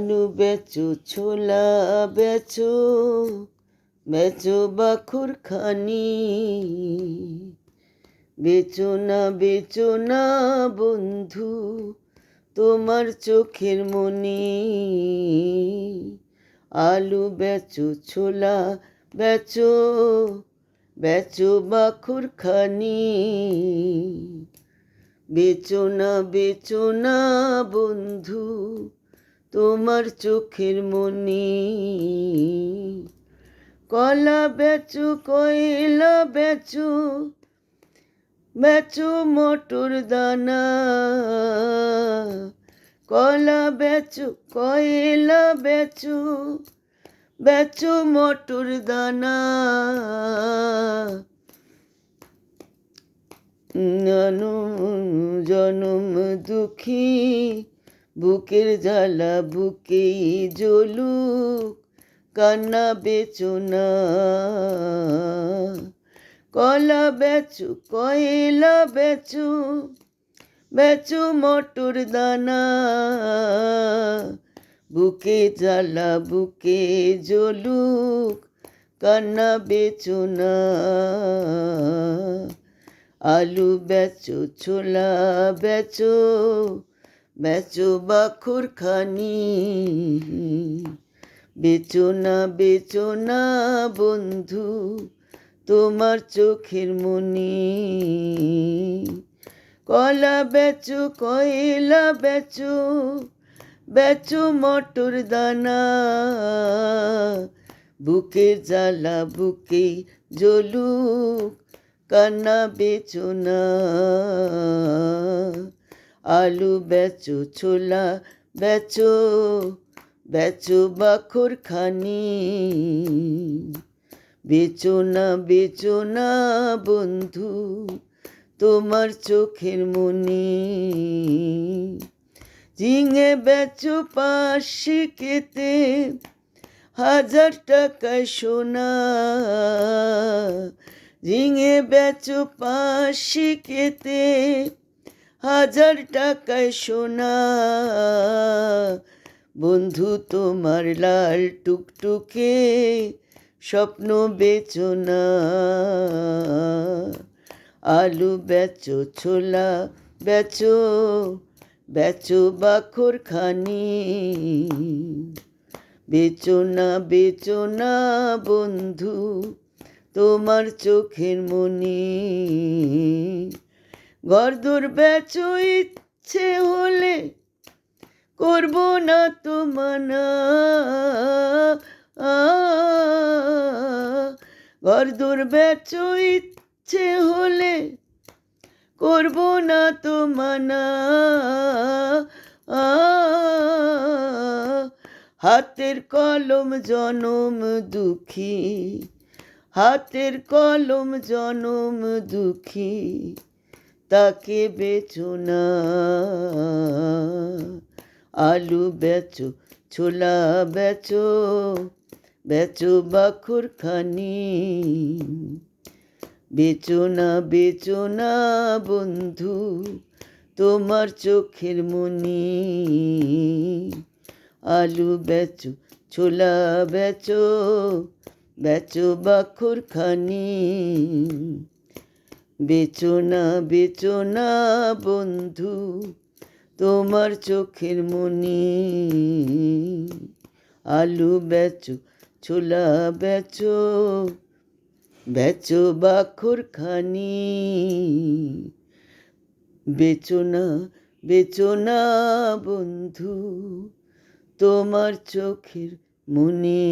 আলু বেচো, ছোলা বেচো বেচো বাখুর খানি। বেচো না বেচো না বন্ধু, তোমার চোখের মনি। আলু বেচো, ছোলা বেচো বেচো বাখুর খানি। বেচো না বেচো না বন্ধু তোমার চোখের মনি। কলা বেচু, কয়লা বেচু বেচু মটর দানা। কলা বেচু, কয়লা বেচু বেচু মটর দানা। জনম জনম দুঃখী বুকের জ্বালা, বুকেই জ্বলুক, কান্না বেচো না কলা বেচু, কয়লা বেচু বেচু মটর দানা। বুকে জ্বালা, বুকে জ্বলুক, কান্না বেচো না আলু বেচো, ছোলা বেচো বেচো বাখুর খানি। বেচো না বেচো না বন্ধু, তোমার চোখের মনি। কলা বেচো, কয়লা বেচো বেচো মটর দানা। বুকে জ্বালা, বুকে জ্বলুক, কান্না, বেচো না। আলু বেচো, ছোলা বেচো বেচো বাখর খানি বেচো না বেচো না বন্ধু, তোমার চোখের মনি। ঝিঙে বেচো পাশে কেতে হাজার টাকায় সোনা। ঝিঙে বেচো পাশি কেতে হাজার টাকায় সোনা। বন্ধু তোমার লাল টুকটুকে স্বপ্ন বেচো না আলু বেচো, ছোলা বেচো বেচো বাখর খানি। বেচো না বেচো না বন্ধু তোমার চোখের মনি। ঘরদোর বেচো, ইচ্ছে হলে করব না তো মানা। ঘরদোর বেচো, ইচ্ছে হলে করব না তো মানা। হাতের কলম জনম দুঃখী, হাতের কলম জনম দুঃখী। তাকে বেচো না। আলু বেচো, ছোলা বেচো বেচো বাখর খানি। বেচো না বেচো না বন্ধু, তোমার চোখের মনি। আলু বেচো, ছোলা বেচো বেচো বাখর খানি। বেচো না বেচো না বন্ধু, তোমার চোখের মনি। আলু বেচো, ছোলা বেচো বেচো বাখর খানি বেচো না বেচো না বন্ধু, তোমার চোখের মনি।